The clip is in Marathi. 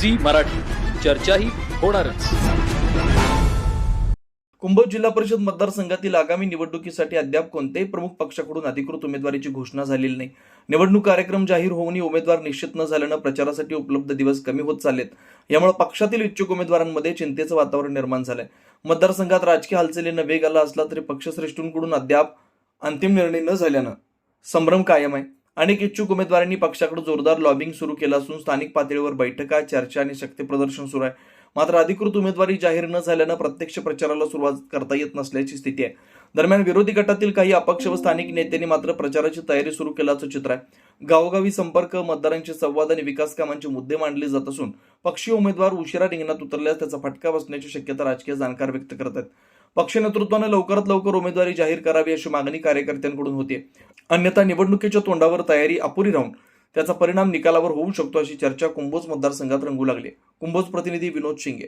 झी मराठी. चर्चाही होणारच. कुंभ जिल्हा परिषद मतदारसंघातील आगामी निवडणुकीसाठी अद्याप कोणत्याही प्रमुख पक्षाकडून अधिकृत उमेदवारीची घोषणा झालेली नाही. निवडणूक कार्यक्रम जाहीर होऊनही उमेदवार निश्चित न झाल्यानं प्रचारासाठी उपलब्ध दिवस कमी होत चाललेत. यामुळे पक्षातील इच्छुक उमेदवारांमध्ये चिंतेचं वातावरण निर्माण झालंय. मतदारसंघात राजकीय हालचालींना वेग आला असला तरी पक्षश्रेष्ठींकडून अद्याप अंतिम निर्णय न झाल्यानं संभ्रम कायम आहे. अनेक इच्छुक उमेदवारांनी पक्षाकडे जोरदार लॉबिंग सुरू केलं असून स्थानिक पातळीवर बैठका चर्चा आणि शक्तीप्रदर्शन सुरू आहे. मात्र अधिकृत उमेदवारी जाहीर न झाल्यानं प्रत्यक्ष प्रचाराला सुरुवात करता येत नसल्याची स्थिती आहे. दरम्यान विरोधी गटातील काही अपक्ष व स्थानिक नेत्यांनी मात्र प्रचाराची तयारी सुरू केल्याचं चित्र आहे. गावोगावी संपर्क मतदारांचे संवाद आणि विकास कामांचे मुद्दे मांडले जात असून पक्षीय उमेदवार उशिरा रिंगणात उतरल्यास त्याचा फटका बसण्याची शक्यता राजकीय जाणकार व्यक्त करत आहेत. पक्ष नेतृत्वानं लवकरात लवकर उमेदवारी जाहीर करावी अशी मागणी कार्यकर्त्यांकडून होते अन्यथा निवडणुकीच्या तोंडावर तयारी अपुरी राहून त्याचा परिणाम निकालावर होऊ शकतो अशी चर्चा कुंभोज मतदारसंघात रंगू लागली. कुंभोज प्रतिनिधी विनोद शिंगे.